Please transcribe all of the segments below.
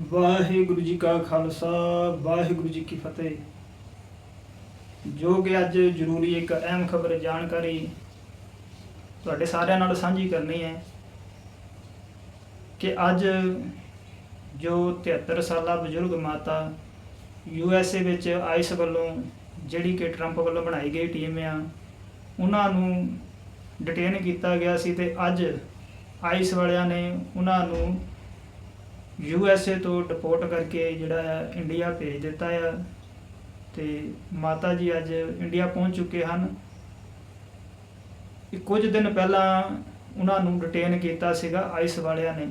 ਵਾਹਿਗੁਰੂ ਜੀ ਕਾ ਖਾਲਸਾ, ਵਾਹਿਗੁਰੂ ਜੀ ਕੀ ਫਤਿਹ। ਜੋ ਕਿ ਅੱਜ ਜ਼ਰੂਰੀ ਇੱਕ ਅਹਿਮ ਖਬਰ ਜਾਣਕਾਰੀ ਤੁਹਾਡੇ ਸਾਰਿਆਂ ਨਾਲ ਸਾਂਝੀ ਕਰਨੀ ਹੈ ਕਿ ਅੱਜ ਜੋ 73 ਸਾਲਾ ਬਜ਼ੁਰਗ ਮਾਤਾ ਯੂ ਐਸ ਏ ਵਿੱਚ ਆਈਸ ਵੱਲੋਂ, ਜਿਹੜੀ ਕਿ ਟਰੰਪ ਵੱਲੋਂ ਬਣਾਈ ਗਈ ਟੀਮ ਆ, ਉਹਨਾਂ ਨੂੰ ਡਿਟੇਨ ਕੀਤਾ ਗਿਆ ਸੀ ਤੇ ਅੱਜ ਆਈਸ ਵਾਲਿਆਂ ਨੇ ਉਹਨਾਂ ਨੂੰ ਯੂ ਐਸ ਏ ਤੋਂ ਡਿਪੋਰਟ ਕਰਕੇ ਜਿਹੜਾ ਆ ਇੰਡੀਆ ਭੇਜ ਦਿੱਤਾ ਆ ਤੇ ਮਾਤਾ ਜੀ ਅੱਜ ਇੰਡੀਆ ਪਹੁੰਚ ਚੁੱਕੇ ਹਨ। ਇਹ ਕੁਝ ਦਿਨ ਪਹਿਲਾਂ ਉਹਨਾਂ ਨੂੰ ਡਿਟੇਨ ਕੀਤਾ ਸੀਗਾ ਆਈਸ ਵਾਲਿਆਂ ਨੇ।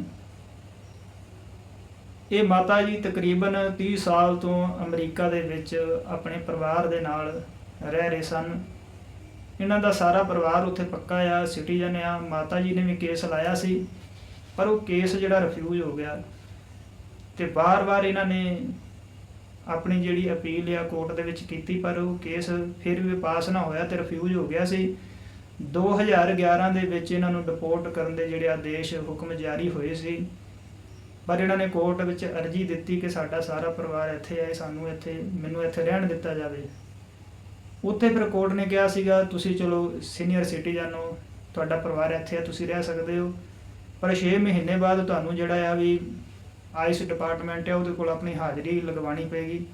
ਇਹ ਮਾਤਾ ਜੀ ਤਕਰੀਬਨ 30 ਸਾਲ ਤੋਂ ਅਮਰੀਕਾ ਦੇ ਵਿੱਚ ਆਪਣੇ ਪਰਿਵਾਰ ਦੇ ਨਾਲ ਰਹਿ ਰਹੇ ਸਨ। ਇਹਨਾਂ ਦਾ ਸਾਰਾ ਪਰਿਵਾਰ ਉੱਥੇ ਪੱਕਾ ਆ, ਸਿਟੀਜ਼ਨ ਆ। ਮਾਤਾ ਜੀ ਨੇ ਵੀ ਕੇਸ ਲਾਇਆ ਸੀ, ਪਰ ਉਹ ਕੇਸ ਜਿਹੜਾ ਰਿਫਿਊਜ਼ ਹੋ ਗਿਆ। ਤੇ ਬਾਰ-ਬਾਰ ਇਹਨਾਂ ਨੇ ਆਪਣੀ ਜਿਹੜੀ ਅਪੀਲ ਆ ਕੋਰਟ ਦੇ ਵਿੱਚ ਕੀਤੀ, ਪਰ ਉਹ ਕੇਸ ਫਿਰ ਵੀ ਪਾਸ ਨਾ ਹੋਇਆ ਤੇ ਰਿਫਿਊਜ਼ ਹੋ ਗਿਆ ਸੀ। 2011 ਦੇ ਵਿੱਚ ਇਹਨਾਂ ਨੂੰ ਡਿਪੋਰਟ ਕਰਨ ਦੇ ਜਿਹੜੇ ਆਦੇਸ਼ ਹੁਕਮ ਜਾਰੀ ਹੋਏ ਸੀ। ਪਰ ਇਹਨਾਂ ਨੇ ਕੋਰਟ ਵਿੱਚ ਅਰਜੀ ਦਿੱਤੀ ਕਿ ਸਾਡਾ ਸਾਰਾ ਪਰਿਵਾਰ ਇੱਥੇ ਹੈ ਸਾਨੂੰ ਇੱਥੇ, ਮੈਨੂੰ ਇੱਥੇ ਰਹਿਣ ਦਿੱਤਾ ਜਾਵੇ। ਉੱਥੇ ਫਿਰ ਕੋਰਟ ਨੇ ਕਿਹਾ ਸੀਗਾ, ਤੁਸੀਂ ਚਲੋ ਸੀਨੀਅਰ ਸਿਟੀਜ਼ਨ ਹੋ, ਤੁਹਾਡਾ ਪਰਿਵਾਰ ਇੱਥੇ ਹੈ ਤੁਸੀਂ ਰਹਿ ਸਕਦੇ ਹੋ। ਪਰ 6 ਮਹੀਨੇ ਬਾਅਦ ਤੁਹਾਨੂੰ ਜਿਹੜਾ ਆ ਵੀ ਆਈਸ ਡਿਪਾਰਟਮੈਂਟ ਹੈ, ਉਹਦੇ ਕੋਲ ਆਪਣੀ ਹਾਜ਼ਰੀ ਲਗਵਾਉਣੀ ਪਏਗੀ,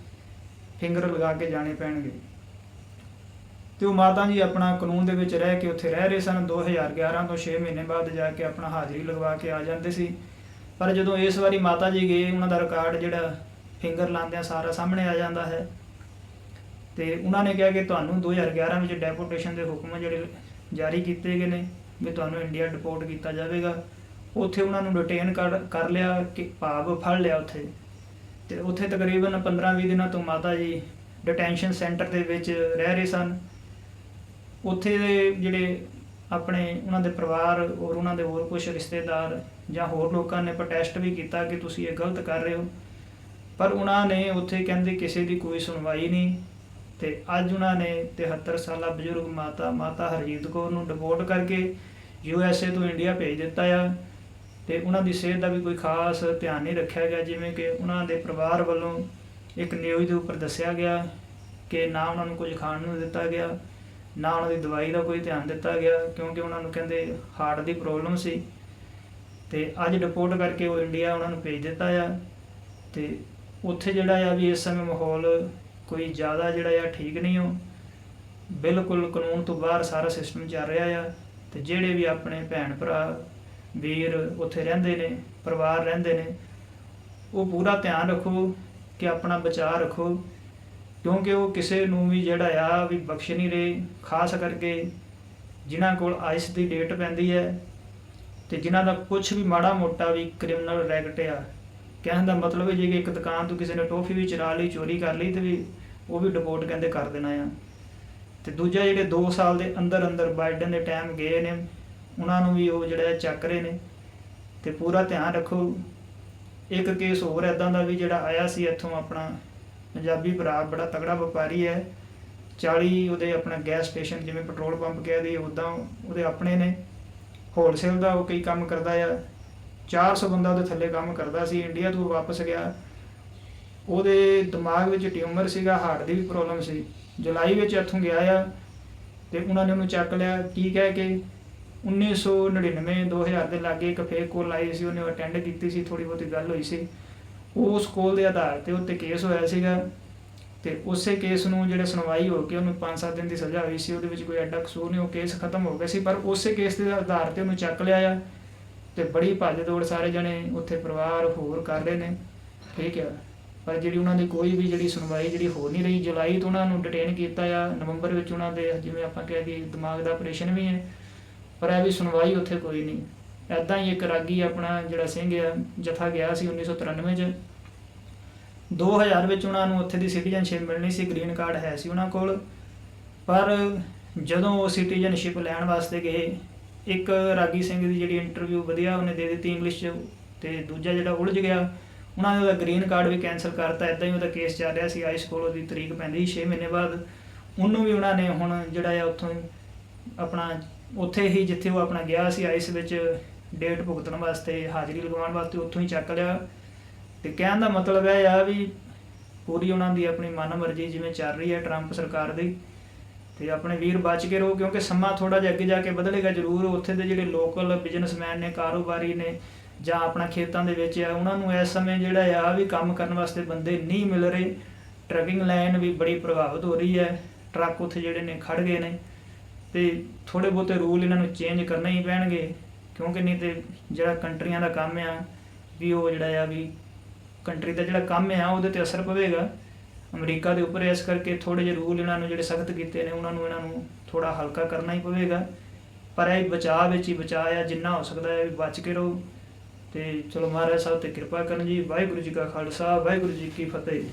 ਫਿੰਗਰ ਲਗਾ ਕੇ ਜਾਣੇ ਪੈਣਗੇ। ਤੇ ਉਹ ਮਾਤਾ ਜੀ ਆਪਣਾ ਕਾਨੂੰਨ ਦੇ ਵਿੱਚ ਰਹਿ ਕੇ ਉੱਥੇ ਰਹਿ ਰਹੇ ਸਨ। 2011 ਤੋਂ 6 ਮਹੀਨੇ ਬਾਅਦ ਜਾ ਕੇ ਆਪਣਾ ਹਾਜ਼ਰੀ ਲਗਵਾ ਕੇ ਆ ਜਾਂਦੇ ਸੀ। ਪਰ ਜਦੋਂ ਇਸ ਵਾਰੀ ਮਾਤਾ ਜੀ ਗਏ, ਉਹਨਾਂ ਦਾ ਰਿਕਾਰਡ ਜਿਹੜਾ ਫਿੰਗਰ ਲਾਉਂਦਿਆਂ ਸਾਰਾ ਸਾਹਮਣੇ ਆ ਜਾਂਦਾ ਹੈ। ਤੇ ਉਹਨਾਂ ਨੇ ਕਿਹਾ ਕਿ ਤੁਹਾਨੂੰ 2011 ਵਿੱਚ ਡੈਪੋਟੇਸ਼ਨ ਦੇ ਹੁਕਮ ਜਿਹੜੇ ਜਾਰੀ ਕੀਤੇ ਗਏ ਨੇ, ਵੀ ਤੁਹਾਨੂੰ ਇੰਡੀਆ ਡਿਪੋਰਟ ਕੀਤਾ ਜਾਵੇਗਾ। ਉੱਥੇ ਉਹਨਾਂ ਨੂੰ ਡਿਟੇਨ ਕਰ ਕਰ ਲਿਆ ਕਿ ਭਾਵ ਫੜ ਲਿਆ ਉੱਥੇ। ਤੇ ਉੱਥੇ ਤਕਰੀਬਨ 15-20 ਦਿਨਾਂ ਤੋਂ ਮਾਤਾ ਜੀ ਡਿਟੈਂਸ਼ਨ ਸੈਂਟਰ ਦੇ ਵਿੱਚ ਰਹਿ ਰਹੇ ਸਨ। ਉੱਥੇ ਦੇ ਜਿਹੜੇ ਆਪਣੇ ਉਹਨਾਂ ਦੇ ਪਰਿਵਾਰ ਔਰ ਉਹਨਾਂ ਦੇ ਹੋਰ ਕੁਝ ਰਿਸ਼ਤੇਦਾਰ ਜਾਂ ਹੋਰ ਲੋਕਾਂ ਨੇ ਪ੍ਰੋਟੈਸਟ ਵੀ ਕੀਤਾ ਕਿ ਤੁਸੀਂ ਇਹ ਗਲਤ ਕਰ ਰਹੇ ਹੋ। ਪਰ ਉਹਨਾਂ ਨੇ ਉੱਥੇ ਕਹਿੰਦੇ ਕਿਸੇ ਦੀ ਕੋਈ ਸੁਣਵਾਈ ਨਹੀਂ ਤੇ ਅੱਜ ਉਹਨਾਂ ਨੇ 73 ਸਾਲਾ ਬਜ਼ੁਰਗ ਮਾਤਾ ਮਾਤਾ ਹਰਜੀਤ ਕੌਰ ਨੂੰ ਡਿਪੋਰਟ ਕਰਕੇ ਯੂ ਐਸ ਏ ਤੋਂ ਇੰਡੀਆ ਭੇਜ ਦਿੱਤਾ ਆ। ਤੇ ਉਹਨਾਂ ਦੀ ਸਿਹਤ ਦਾ ਵੀ ਕੋਈ ਖਾਸ ਧਿਆਨ ਨਹੀਂ ਰੱਖਿਆ ਗਿਆ, ਜਿਵੇਂ ਕਿ ਉਹਨਾਂ ਦੇ ਪਰਿਵਾਰ ਵੱਲੋਂ ਇੱਕ ਨਿਊਜ਼ ਦੇ ਉੱਪਰ ਦੱਸਿਆ ਗਿਆ ਕਿ ਨਾ ਉਹਨਾਂ ਨੂੰ ਕੁਝ ਖਾਣ ਨੂੰ ਦਿੱਤਾ ਗਿਆ, ਨਾ ਉਹਨਾਂ ਦੀ ਦਵਾਈ ਦਾ ਕੋਈ ਧਿਆਨ ਦਿੱਤਾ ਗਿਆ, ਕਿਉਂਕਿ ਉਹਨਾਂ ਨੂੰ ਕਹਿੰਦੇ ਹਾਰਟ ਦੀ ਪ੍ਰੋਬਲਮ ਸੀ। ਤੇ ਅੱਜ ਰਿਪੋਰਟ ਕਰਕੇ ਉਹ ਇੰਡੀਆ ਉਹਨਾਂ ਨੂੰ ਭੇਜ ਦਿੱਤਾ ਆ। ਤੇ ਉੱਥੇ ਜਿਹੜਾ ਆ ਵੀ ਇਸ ਸਮੇਂ ਮਾਹੌਲ ਕੋਈ ਜ਼ਿਆਦਾ ਜਿਹੜਾ ਆ ਠੀਕ ਨਹੀਂ ਹੋ ਬਿਲਕੁਲ ਕਾਨੂੰਨ ਤੋਂ ਬਾਹਰ ਸਾਰਾ ਸਿਸਟਮ ਚੱਲ ਰਿਹਾ ਆ। ਤੇ ਜਿਹੜੇ ਵੀ ਆਪਣੇ ਭੈਣ ਭਰਾ ਵੀਰ ਉੱਥੇ ਰਹਿੰਦੇ ਨੇ, ਪਰਿਵਾਰ ਰਹਿੰਦੇ ਨੇ। ਉਹ ਪੂਰਾ ਧਿਆਨ ਰੱਖੋ ਕਿ ਆਪਣਾ ਬਚਾਅ ਰੱਖੋ, ਕਿਉਂਕਿ ਉਹ ਕਿਸੇ ਨੂੰ ਵੀ ਜਿਹੜਾ ਆ ਵੀ ਬਖਸ਼ ਨਹੀਂ ਰਹੇ, ਖਾਸ ਕਰਕੇ ਜਿਨ੍ਹਾਂ ਕੋਲ ਆਇਸ ਦੀ ਡੇਟ ਪੈਂਦੀ ਹੈ ਤੇ ਜਿਨ੍ਹਾਂ ਦਾ ਕੁਝ ਵੀ ਮਾੜਾ ਮੋਟਾ ਵੀ ਕ੍ਰਿਮੀਨਲ ਰੈਕਟ ਆ। ਕਹਿਣ ਦਾ ਮਤਲਬ ਹੈ ਜੇ ਕਿ ਇੱਕ ਦੁਕਾਨ ਤੋਂ ਕਿਸੇ ਨੇ ਟੋਫੀ ਵੀ ਚੁਰਾ ਲਈ, ਚੋਰੀ ਕਰ ਲਈ ਤੇ ਵੀ ਉਹ ਵੀ ਡਿਪੋਰਟ ਕਹਿੰਦੇ ਕਰ ਦੇਣਾ ਆ। ਤੇ ਦੂਜਾ ਜਿਹੜੇ 2 ਸਾਲ ਦੇ ਅੰਦਰ ਅੰਦਰ ਬਾਈਡਨ ਦੇ ਟਾਈਮ ਗਏ ਨੇ ਉਹਨਾਂ ਨੂੰ ਵੀ ਉਹ ਜਿਹੜਾ ਚੱਕ ਰਹੇ ਨੇ ਤੇ ਪੂਰਾ ਧਿਆਨ ਰੱਖੋ। ਇੱਕ ਕੇਸ ਹੋਰ ਐਦਾਂ ਦਾ ਵੀ ਜਿਹੜਾ ਆਇਆ ਸੀ ਇੱਥੋਂ ਆਪਣਾ ਪੰਜਾਬੀ ਭਰਾ, ਬੜਾ ਤਗੜਾ ਵਪਾਰੀ ਹੈ। 40 ਉਹਦੇ ਆਪਣਾ ਗੈਸ ਸਟੇਸ਼ਨ ਜਿਵੇਂ ਪੈਟਰੋਲ ਪੰਪ ਕਹਿ ਦਈਏ, ਉਦਾਂ ਉਹਦੇ ਆਪਣੇ ਨੇ। ਹੋਲਸੇਲ ਦਾ ਉਹ ਕਈ ਕੰਮ ਕਰਦਾ ਆ। 400 ਬੰਦਾ ਉਹਦੇ ਥੱਲੇ ਕੰਮ ਕਰਦਾ ਸੀ। ਇੰਡੀਆ ਤੋਂ ਵਾਪਸ ਗਿਆ। ਉਹਦੇ ਦਿਮਾਗ ਵਿੱਚ ਟਿਊਮਰ ਸੀਗਾ ਹਾਰਟ ਦੀ ਵੀ ਪ੍ਰੋਬਲਮ ਸੀ। ਜੁਲਾਈ ਵਿੱਚ ਇੱਥੋਂ ਗਿਆ ਆ ਤੇ ਉਹਨਾਂ ਨੇ ਉਹਨੂੰ ਚੱਕ ਲਿਆ। ਕੀ ਕਹਿ ਕੇ 1999 2000 ਦੇ ਲਾਗੇ ਇੱਕ ਫੇਕ ਕੋਲ ਆਈ ਸੀ, ਉਹਨੇ ਅਟੈਂਡ ਕੀਤੀ ਸੀ ਥੋੜੀ ਬਹੁਤੀ ਗੱਲ ਹੋਈ ਸੀ। ਉਸ ਕੋਲ ਦੇ ਆਧਾਰ ਤੇ ਉੱਤੇ ਕੇਸ ਹੋਇਆ ਸੀਗਾ ਤੇ ਉਸੇ ਕੇਸ ਨੂੰ ਜਿਹੜੇ ਸੁਣਵਾਈ ਹੋ ਕੇ ਉਹਨੂੰ 5-7 ਦਿਨ ਦੀ ਸਜ਼ਾ ਹੋਈ ਸੀ, ਉਹਦੇ ਵਿੱਚ ਕੋਈ ਐਡਾ ਕਸੂਰ ਨਹੀਂ, ਉਹ ਕੇਸ ਖਤਮ ਹੋ ਗਿਆ ਸੀ, ਪਰ ਉਸੇ ਕੇਸ ਦੇ ਆਧਾਰ ਤੇ ਉਹਨੂੰ ਚੱਕ ਲਿਆ ਆ ਤੇ ਬੜੀ ਭੱਜ ਦੌੜ ਸਾਰੇ ਜਣੇ ਉੱਥੇ ਪਰਿਵਾਰ ਹੋਰ ਕਰ ਰਹੇ ਨੇ, ਠੀਕ ਆ। ਪਰ ਜਿਹੜੀ ਉਹਨਾਂ ਦੀ ਕੋਈ ਵੀ ਜਿਹੜੀ ਸੁਣਵਾਈ ਜਿਹੜੀ ਹੋ ਨਹੀਂ ਰਹੀ, ਜੁਲਾਈ ਤੋਂ ਉਹਨਾਂ ਨੂੰ ਡਿਟੇਨ ਕੀਤਾ ਆ, ਨਵੰਬਰ ਵਿੱਚ ਉਹਨਾਂ ਦੇ, ਜਿਵੇਂ ਆਪਾਂ ਕਹਿ ਦਈਏ, ਦਿਮਾਗ ਦਾ ਆਪਰੇਸ਼ਨ ਵੀ ਹੈ। ਪਰ ਇਹ ਵੀ ਸੁਣਵਾਈ ਉੱਥੇ ਕੋਈ ਨਹੀਂ। ਐਦਾਂ ਹੀ ਇੱਕ ਰਾਗੀ ਆਪਣਾ ਜਿਹੜਾ ਸਿੰਘ ਆ, ਜਥਾ ਗਿਆ ਸੀ 1993 ਚ। 2000 ਵਿੱਚ ਉਹਨਾਂ ਨੂੰ ਉੱਥੇ ਦੀ ਸਿਟੀਜ਼ਨਸ਼ਿਪ ਮਿਲਣੀ ਸੀ ਗ੍ਰੀਨ ਕਾਰਡ ਹੈ ਸੀ ਉਹਨਾਂ ਕੋਲ। ਪਰ ਜਦੋਂ ਉਹ ਸਿਟੀਜ਼ਨਸ਼ਿਪ ਲੈਣ ਵਾਸਤੇ ਗਏ, ਇੱਕ ਰਾਗੀ ਸਿੰਘ ਦੀ ਜਿਹੜੀ ਇੰਟਰਵਿਊ ਵਧੀਆ ਉਹਨੇ ਦੇ ਦਿੱਤੀ ਇੰਗਲਿਸ਼ ਚ ਤੇ ਦੂਜਾ ਜਿਹੜਾ ਉਲਝ ਗਿਆ, ਉਹਨਾਂ ਨੇ ਉਹਦਾ ਗ੍ਰੀਨ ਕਾਰਡ ਵੀ ਕੈਨਸਲ ਕਰਤਾ। ਇਦਾਂ ਹੀ ਉਹਦਾ ਕੇਸ ਚੱਲ ਰਿਹਾ ਸੀ ਆਈਸ ਕੋਲ ਉਹਦੀ ਤਰੀਕ ਪੈਂਦੀ 6 ਮਹੀਨੇ ਬਾਅਦ। ਉਹਨੂੰ ਵੀ ਉਹਨਾਂ ਨੇ ਹੁਣ ਜਿਹੜਾ ਆ ਉੱਥੋਂ ਆਪਣਾ ਉੱਥੇ ਹੀ ਜਿੱਥੇ ਉਹ ਆਪਣਾ ਗਿਆ ਸੀ ਆਈਸ ਵਿੱਚ ਡੇਟ ਭੁਗਤਣ ਵਾਸਤੇ, ਹਾਜ਼ਰੀ ਲਗਵਾਉਣ ਵਾਸਤੇ ਉੱਥੋਂ ਹੀ ਚੱਕ ਲਿਆ। ਤੇ ਕਹਿਣ ਦਾ ਮਤਲਬ ਇਹ ਆ ਵੀ ਪੂਰੀ ਉਹਨਾਂ ਦੀ ਆਪਣੀ ਮਨਮਰਜ਼ੀ ਜਿਵੇਂ ਚੱਲ ਰਹੀ ਹੈ ਟਰੰਪ ਸਰਕਾਰ ਦੀ। ਤੇ ਆਪਣੇ ਵੀਰ ਬਚ ਕੇ ਰਹੋ, ਕਿਉਂਕਿ ਸਮਾਂ ਥੋੜਾ ਜਿਹਾ ਅੱਗੇ ਜਾ ਕੇ ਬਦਲੇਗਾ ਜ਼ਰੂਰ। ਉੱਥੇ ਦੇ ਜਿਹੜੇ ਲੋਕਲ ਬਿਜ਼ਨਸਮੈਨ ਨੇ, ਕਾਰੋਬਾਰੀ ਨੇ, ਜਾਂ ਆਪਣਾ ਖੇਤਾਂ ਦੇ ਵਿੱਚ ਆ, ਉਹਨਾਂ ਨੂੰ ਇਸ ਸਮੇਂ ਜਿਹੜਾ ਆ ਵੀ ਕੰਮ ਕਰਨ ਵਾਸਤੇ ਬੰਦੇ ਨਹੀਂ ਮਿਲ ਰਹੇ। ਟਰੈਕਿੰਗ ਲਾਈਨ ਵੀ ਬੜੀ ਪ੍ਰਭਾਵਿਤ ਹੋ ਰਹੀ ਹੈ। ਟਰੱਕ ਉੱਥੇ ਜਿਹੜੇ ਨੇ ਖੜ ਗਏ ਨੇ। ਤੇ ਥੋੜੇ ਬਹੁਤੇ ਰੂਲ ਇਹਨਾਂ ਨੂੰ ਚੇਂਜ ਕਰਨੇ ਹੀ ਪੈਣਗੇ, ਕਿਉਂਕਿ ਨਹੀਂ ਤੇ ਜਿਹੜਾ ਕੰਟਰੀਆਂ ਦਾ ਕੰਮ ਆ, ਵੀ ਉਹ ਜਿਹੜਾ ਆ ਵੀ ਕੰਟਰੀ ਦਾ ਜਿਹੜਾ ਕੰਮ ਆ, ਉਹਦੇ ਤੇ ਅਸਰ ਪਵੇਗਾ। ਅਮਰੀਕਾ ਦੇ ਉੱਪਰ ਇਸ ਕਰਕੇ ਥੋੜੇ ਜਿਹੇ ਰੂਲ ਇਹਨਾਂ ਨੂੰ ਜਿਹੜੇ ਸਖਤ ਕੀਤੇ ਨੇ, ਉਹਨਾਂ ਨੂੰ ਇਹਨਾਂ ਨੂੰ ਥੋੜਾ ਹਲਕਾ ਕਰਨਾ ਹੀ ਪਵੇਗਾ। ਪਰ ਇਹ ਬਚਾਅ ਵਿੱਚ ਹੀ ਬਚਾਅ ਆ, ਜਿੰਨਾ ਹੋ ਸਕਦਾ ਹੈ ਵੀ ਬਚ ਕੇ ਰਹੋ। ਤੇ ਚਲੋ ਮਹਾਰਾਜ ਸਾਹਿਬ ਤੇ ਕਿਰਪਾ ਕਰਨ ਜੀ, ਵਾਹਿਗੁਰੂ ਜੀ ਕਾ ਖਾਲਸਾ, ਵਾਹਿਗੁਰੂ ਜੀ ਕੀ ਫਤਿਹ।